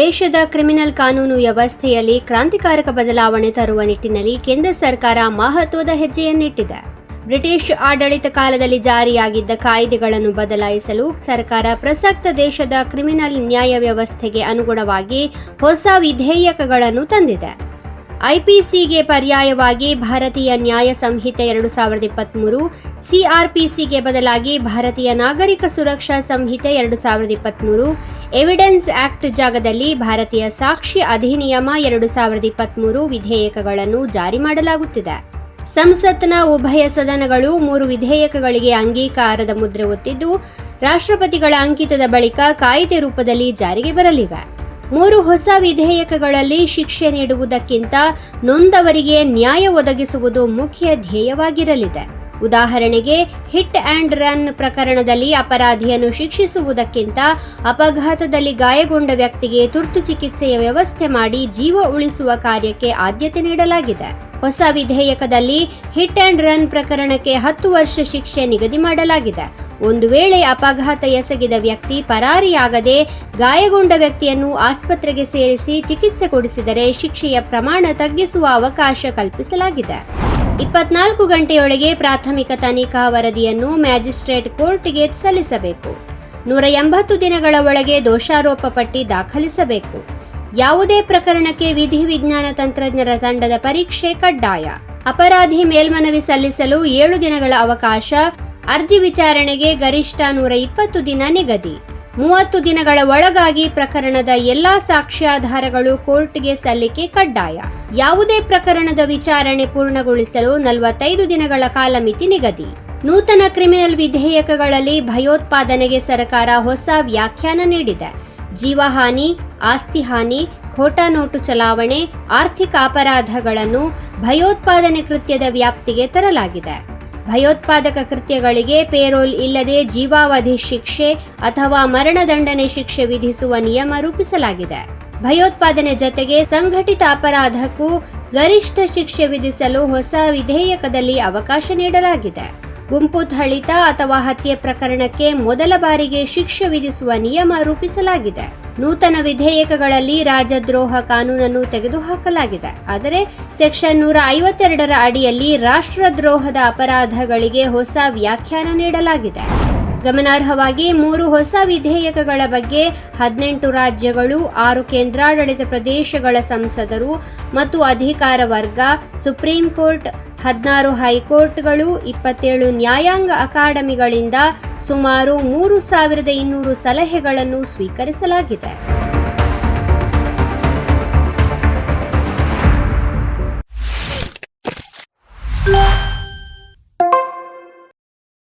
ದೇಶದ ಕ್ರಿಮಿನಲ್ ಕಾನೂನು ವ್ಯವಸ್ಥೆಯಲ್ಲಿ ಕ್ರಾಂತಿಕಾರಕ ಬದಲಾವಣೆ ತರುವ ನಿಟ್ಟಿನಲ್ಲಿ ಕೇಂದ್ರ ಸರ್ಕಾರ ಮಹತ್ವದ ಹೆಜ್ಜೆಯನ್ನಿಟ್ಟಿದೆ. ಬ್ರಿಟಿಷ್ ಆಡಳಿತ ಕಾಲದಲ್ಲಿ ಜಾರಿಯಾಗಿದ್ದ ಕಾಯ್ದೆಗಳನ್ನು ಬದಲಾಯಿಸಲು ಸರ್ಕಾರ ಪ್ರಸಕ್ತ ದೇಶದ ಕ್ರಿಮಿನಲ್ ನ್ಯಾಯ ವ್ಯವಸ್ಥೆಗೆ ಅನುಗುಣವಾಗಿ ಹೊಸ ವಿಧೇಯಕಗಳನ್ನು ತಂದಿದೆ. ಐಪಿಸಿಗೆ ಪರ್ಯಾಯವಾಗಿ ಭಾರತೀಯ ನ್ಯಾಯ ಸಂಹಿತೆ ಎರಡು ಸಾವಿರದ ಇಪ್ಪತ್ತ್ಮೂರು ಸಿಆರ್ಪಿಸಿಗೆ ಬದಲಾಗಿ ಭಾರತೀಯ ನಾಗರಿಕ ಸುರಕ್ಷಾ ಸಂಹಿತೆ ಎರಡು ಸಾವಿರದ ಇಪ್ಪತ್ತ್ಮೂರು ಎವಿಡೆನ್ಸ್ ಆಕ್ಟ್ ಜಾಗದಲ್ಲಿ ಭಾರತೀಯ ಸಾಕ್ಷಿ ಅಧಿನಿಯಮ ಎರಡು ಸಾವಿರದ ಇಪ್ಪತ್ತ್ಮೂರು ವಿಧೇಯಕಗಳನ್ನು ಜಾರಿ ಮಾಡಲಾಗುತ್ತಿದೆ. ಸಂಸತ್ನ ಉಭಯ ಸದನಗಳು ಮೂರು ವಿಧೇಯಕಗಳಿಗೆ ಅಂಗೀಕಾರದ ಮುದ್ರೆ ಒತ್ತಿದ್ದು, ರಾಷ್ಟ್ರಪತಿಗಳ ಅಂಕಿತದ ಬಳಿಕ ಕಾಯ್ದೆ ರೂಪದಲ್ಲಿ ಜಾರಿಗೆ ಬರಲಿವೆ. ಮೂರು ಹೊಸ ವಿಧೇಯಕಗಳಲ್ಲಿ ಶಿಕ್ಷೆ ನೀಡುವುದಕ್ಕಿಂತ ನೊಂದವರಿಗೆ ನ್ಯಾಯ ಒದಗಿಸುವುದು ಮುಖ್ಯ ಧ್ಯೇಯವಾಗಿರಲಿದೆ. ಉದಾಹರಣೆಗೆ, ಹಿಟ್ ಆ್ಯಂಡ್ ರನ್ ಪ್ರಕರಣದಲ್ಲಿ ಅಪರಾಧಿಯನ್ನು ಶಿಕ್ಷಿಸುವುದಕ್ಕಿಂತ ಅಪಘಾತದಲ್ಲಿ ಗಾಯಗೊಂಡ ವ್ಯಕ್ತಿಗೆ ತುರ್ತು ಚಿಕಿತ್ಸೆಯ ವ್ಯವಸ್ಥೆ ಮಾಡಿ ಜೀವ ಉಳಿಸುವ ಕಾರ್ಯಕ್ಕೆ ಆದ್ಯತೆ ನೀಡಲಾಗಿದೆ. ಹೊಸ ವಿಧೇಯಕದಲ್ಲಿ ಹಿಟ್ ಆ್ಯಂಡ್ ರನ್ ಪ್ರಕರಣಕ್ಕೆ ಹತ್ತು ವರ್ಷ ಶಿಕ್ಷೆ ನಿಗದಿ ಮಾಡಲಾಗಿದೆ. ಒಂದು ವೇಳೆ ಅಪಘಾತ ಎಸಗಿದ ವ್ಯಕ್ತಿ ಪರಾರಿಯಾಗದೆ ಗಾಯಗೊಂಡ ವ್ಯಕ್ತಿಯನ್ನು ಆಸ್ಪತ್ರೆಗೆ ಸೇರಿಸಿ ಚಿಕಿತ್ಸೆ ಕೊಡಿಸಿದರೆ ಶಿಕ್ಷೆಯ ಪ್ರಮಾಣ ತಗ್ಗಿಸುವ ಅವಕಾಶ ಕಲ್ಪಿಸಲಾಗಿದೆ. ಇಪ್ಪತ್ನಾಲ್ಕು ಗಂಟೆಯೊಳಗೆ ಪ್ರಾಥಮಿಕ ತನಿಖಾ ವರದಿಯನ್ನು ಮ್ಯಾಜಿಸ್ಟ್ರೇಟ್ ಕೋರ್ಟ್ಗೆ ಸಲ್ಲಿಸಬೇಕು. ನೂರ ಎಂಬತ್ತು ದಿನಗಳ ಒಳಗೆ ದೋಷಾರೋಪ ಪಟ್ಟಿ ದಾಖಲಿಸಬೇಕು. ಯಾವುದೇ ಪ್ರಕರಣಕ್ಕೆ ವಿಧಿ ವಿಜ್ಞಾನ ತಂತ್ರಜ್ಞರ ತಂಡದ ಪರೀಕ್ಷೆ ಕಡ್ಡಾಯ. ಅಪರಾಧಿ ಮೇಲ್ಮನವಿ ಸಲ್ಲಿಸಲು ಏಳು ದಿನಗಳ ಅವಕಾಶ ಅರ್ಜಿ ವಿಚಾರಣೆಗೆ ಗರಿಷ್ಠ ನೂರ ಇಪ್ಪತ್ತು ದಿನ ನಿಗದಿ. ಮೂವತ್ತು ದಿನಗಳ ಒಳಗಾಗಿ ಪ್ರಕರಣದ ಎಲ್ಲಾ ಸಾಕ್ಷ್ಯಾಧಾರಗಳು ಕೋರ್ಟ್ಗೆ ಸಲ್ಲಿಕೆ ಕಡ್ಡಾಯ. ಯಾವುದೇ ಪ್ರಕರಣದ ವಿಚಾರಣೆ ಪೂರ್ಣಗೊಳಿಸಲು ನಲವತ್ತೈದು ದಿನಗಳ ಕಾಲಮಿತಿ ನಿಗದಿ. ನೂತನ ಕ್ರಿಮಿನಲ್ ವಿಧೇಯಕಗಳಲ್ಲಿ ಭಯೋತ್ಪಾದನೆಗೆ ಸರ್ಕಾರ ಹೊಸ ವ್ಯಾಖ್ಯಾನ ನೀಡಿದೆ. ಜೀವಹಾನಿ ಆಸ್ತಿ ಹಾನಿ ಖೋಟಾ ನೋಟು ಚಲಾವಣೆ, ಆರ್ಥಿಕ ಅಪರಾಧಗಳನ್ನು ಭಯೋತ್ಪಾದನೆ ಕೃತ್ಯದ ವ್ಯಾಪ್ತಿಗೆ ತರಲಾಗಿದೆ. ಭಯೋತ್ಪಾದಕ ಕೃತ್ಯಗಳಿಗೆ ಪೇರೋಲ್ ಇಲ್ಲದೆ ಜೀವಾವಧಿ ಶಿಕ್ಷೆ ಅಥವಾ ಮರಣದಂಡನೆ ಶಿಕ್ಷೆ ವಿಧಿಸುವ ನಿಯಮ ರೂಪಿಸಲಾಗಿದೆ. ಭಯೋತ್ಪಾದನೆ ಜತೆಗೆ ಸಂಘಟಿತ ಅಪರಾಧಕ್ಕೂ ಗರಿಷ್ಠ ಶಿಕ್ಷೆ ವಿಧಿಸಲು ಹೊಸ ವಿಧೇಯಕದಲ್ಲಿ ಅವಕಾಶ ನೀಡಲಾಗಿದೆ. ಗುಂಪು ಥಳಿತ ಅಥವಾ ಹತ್ಯೆ ಪ್ರಕರಣಕ್ಕೆ ಮೊದಲ ಬಾರಿಗೆ ಶಿಕ್ಷೆ ವಿಧಿಸುವ ನಿಯಮ ರೂಪಿಸಲಾಗಿದೆ. ನೂತನ ವಿಧೇಯಕಗಳಲ್ಲಿ ರಾಜದ್ರೋಹ ಕಾನೂನನ್ನು ತೆಗೆದುಹಾಕಲಾಗಿದೆ. ಆದರೆ ಸೆಕ್ಷನ್ ನೂರ ಐವತ್ತೆರಡರ ಅಡಿಯಲ್ಲಿ ರಾಷ್ಟ್ರದ್ರೋಹದ ಅಪರಾಧಗಳಿಗೆ ಹೊಸ ವ್ಯಾಖ್ಯಾನ ನೀಡಲಾಗಿದೆ. ಗಮನಾರ್ಹವಾಗಿ ಮೂರು ಹೊಸ ವಿಧೇಯಕಗಳ ಬಗ್ಗೆ ಹದಿನೆಂಟು ರಾಜ್ಯಗಳು, ಆರು ಕೇಂದ್ರಾಡಳಿತ ಪ್ರದೇಶಗಳ ಸಂಸದರು ಮತ್ತು ಅಧಿಕಾರ ವರ್ಗ, ಸುಪ್ರೀಂ ಕೋರ್ಟ್ ಹದಿನಾರು ಹೈಕೋರ್ಟ್ಗಳು ಇಪ್ಪತ್ತೇಳು ನ್ಯಾಯಾಂಗ ಅಕಾಡೆಮಿಗಳಿಂದ ಸುಮಾರು ಮೂರು ಸಾವಿರದ ಇನ್ನೂರು ಸಲಹೆಗಳನ್ನು ಸ್ವೀಕರಿಸಲಾಗಿದೆ.